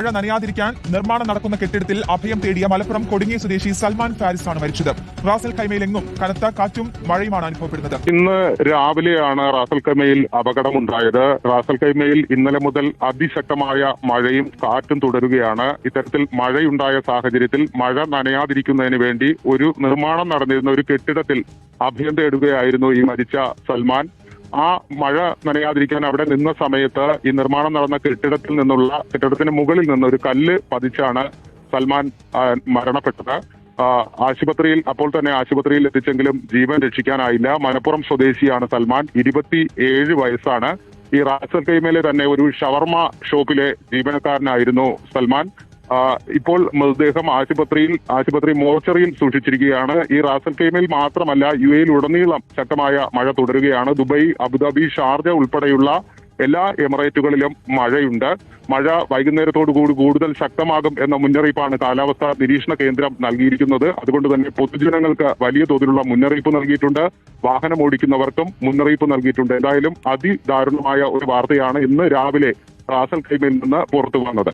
മഴ നനയാതിരിക്കാൻ നിർമ്മാണം നടക്കുന്ന കെട്ടിടത്തിൽ അഭയം തേടിയ മലപ്പുറം കൊടുങ്ങി സ്വദേശി സൽമാൻ ഫാരിസ് ആണ് മരിച്ചത്. റാസൽ കൈമയിലെങ്ങും കനത്ത കാറ്റും മഴയുമാണ് അനുഭവപ്പെടുന്നത്. ഇന്ന് രാവിലെയാണ് റാസൽ കൈമയിൽ അപകടമുണ്ടായത്. റാസൽ കൈമയിൽ ഇന്നലെ മുതൽ അതിശക്തമായ മഴയും കാറ്റും തുടരുകയാണ്. ഇത്തരത്തിൽ മഴയുണ്ടായ സാഹചര്യത്തിൽ മഴ നനയാതിരിക്കുന്നതിന് വേണ്ടി ഒരു നിർമ്മാണം നടന്നിരുന്ന ഒരു കെട്ടിടത്തിൽ അഭയം തേടുകയായിരുന്നു ഈ മരിച്ച സൽമാൻ. ആ മഴ നനയാതിരിക്കാൻ അവിടെ നിന്ന സമയത്ത് ഈ നിർമ്മാണം നടന്ന കെട്ടിടത്തിൽ നിന്നുള്ള കെട്ടിടത്തിന് മുകളിൽ നിന്ന് ഒരു കല്ല് പതിച്ചാണ് സൽമാൻ മരണപ്പെട്ടത്. ആശുപത്രിയിൽ അപ്പോൾ തന്നെ ആശുപത്രിയിൽ എത്തിച്ചെങ്കിലും ജീവൻ രക്ഷിക്കാനായില്ല. മലപ്പുറം സ്വദേശിയാണ് സൽമാൻ. ഇരുപത്തി ഏഴ് വയസ്സാണ്. ഈ റാസൽ കൈമയിലെ തന്നെ ഒരു ഷവർമ ഷോപ്പിലെ ജീവനക്കാരനായിരുന്നു സൽമാൻ. ഇപ്പോൾ മൃതദേഹം ആശുപത്രിയിൽ ആശുപത്രി മോർച്ചറിയിൽ സൂക്ഷിച്ചിരിക്കുകയാണ്. ഈ റാസൽ കൈമയിൽ മാത്രമല്ല യു എയിൽ ഉടനീളം ശക്തമായ മഴ തുടരുകയാണ്. ദുബൈ അബുദാബി ഷാർജ ഉൾപ്പെടെയുള്ള എല്ലാ എമിറേറ്റുകളിലും മഴയുണ്ട്. മഴ വൈകുന്നേരത്തോടു കൂടി കൂടുതൽ ശക്തമാകും എന്ന മുന്നറിയിപ്പാണ് കാലാവസ്ഥാ നിരീക്ഷണ കേന്ദ്രം നൽകിയിരിക്കുന്നത്. അതുകൊണ്ട് തന്നെ പൊതുജനങ്ങൾക്ക് വലിയ തോതിലുള്ള മുന്നറിയിപ്പ് നൽകിയിട്ടുണ്ട്. വാഹനം ഓടിക്കുന്നവർക്കും മുന്നറിയിപ്പ് നൽകിയിട്ടുണ്ട്. എന്തായാലും അതിദാരുണമായ ഒരു വാർത്തയാണ് ഇന്ന് രാവിലെ റാസൽ കൈമിൽ നിന്ന് പുറത്തു വന്നത്.